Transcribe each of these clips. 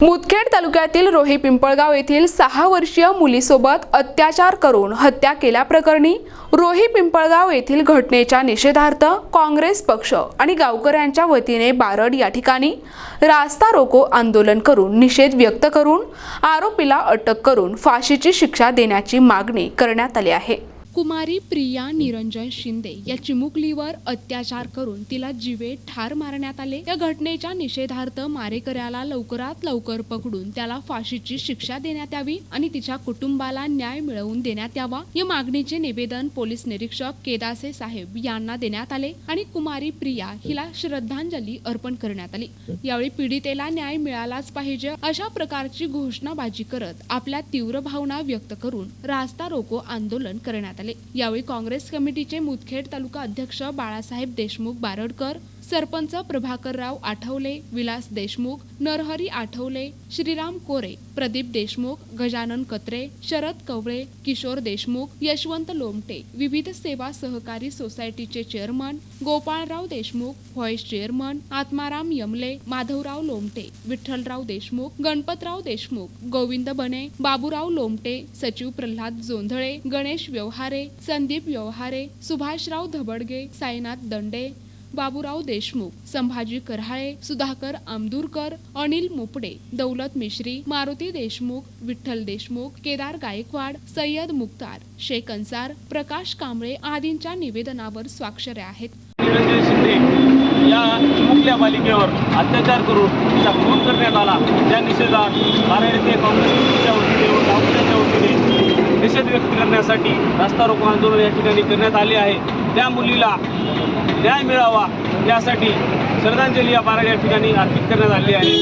मुदखेड तालुक्यातील रोही पिंपळगाव येथील सहा वर्षीय मुलीसोबत अत्याचार करून हत्या केल्याप्रकरणी रोही पिंपळगाव येथील घटनेच्या निषेधार्थ काँग्रेस पक्ष आणि गावकऱ्यांच्या वतीने बारड या ठिकाणी रास्ता रोको आंदोलन करून निषेध व्यक्त करून आरोपीला अटक करून फाशीची शिक्षा देण्याची मागणी करण्यात आली आहे. कुमारी प्रिया निरंजन शिंदे या चिमुकलीवर अत्याचार करून तिला जीवे ठार मारण्यात आले. या घटनेच्या निषेधार्थ मारेकऱ्याला लवकरात लवकर पकडून त्याला फाशीची शिक्षा देण्यात यावी आणि तिच्या कुटुंबाला न्याय मिळवून देण्यात यावा या मागणीचे निवेदन पोलीस निरीक्षक केदासे साहेब यांना देण्यात आले आणि कुमारी प्रिया हिला श्रद्धांजली अर्पण करण्यात आली. यावेळी पीडितेला न्याय मिळालाच पाहिजे अशा प्रकारची घोषणाबाजी करत आपल्या तीव्र भावना व्यक्त करून रास्ता रोको आंदोलन करण्यात आले. यावेळी काँग्रेस कमिटीचे मुदखेड तालुका अध्यक्ष बाळासाहेब देशमुख बारडकर सरपंच प्रभाकरराव आठवले विलास देशमुख नरहरी आठवले श्रीराम कोरे प्रदीप देशमुख गजानन कत्रे शरद कवळे किशोर देशमुख यशवंत लोमटे विविध सेवा सहकारी सोसायटीचे chairman Gopalrao Deshmukh vice chairman Atmaram Yamle Madhavrao Lomte Vitthalrao Deshmukh Ganpatrao Deshmukh Govind Bane Baburao Lomte सचिव प्रल्हाद जोंधळे गणेश व्यवहारे संदीप व्यवहारे सुभाषराव धबडगे साईनाथ दंडे बाबूराव देशमुख संभाजी करहाळे सुधाकर आमदूरकर अनिल मोपडे दौलत मिश्री मारुती देशमुख विठ्ठल देशमुख केदार गायकवाड सय्यद मुक्तार शेख अन्सार प्रकाश कांबळे आदींच्या निवेदनावर स्वाक्षऱ्या आहेत. या चिमुकल्या बालिकेवर अत्याचार करून तिचा खून करण्यात आला. त्या निषेधात बारा येथे काँग्रेस वतीने व गावकऱ्यांच्या वतीने निषेध व्यक्त करण्यासाठी रास्ता रोको आंदोलन या ठिकाणी करण्यात आले आहे. त्या मुलीला न्याय मिळावा यासाठी श्रद्धांजली या बारा या ठिकाणी अर्पित करण्यात आली आहे.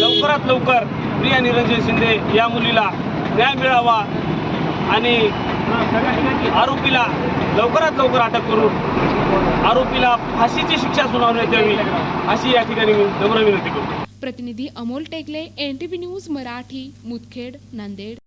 लवकरात लवकर प्रिया निरंजन शिंदे या मुलीला न्याय मिळावा आणि आरोपीला लवकरात लवकर अटक करून आरोपीला फाशीची शिक्षा सुनावण्यात यावी अशी या ठिकाणी मी नम्र विनंती करतो. प्रतिनिधी Amol Tekale N T news Marathi Mudkhed Nanded.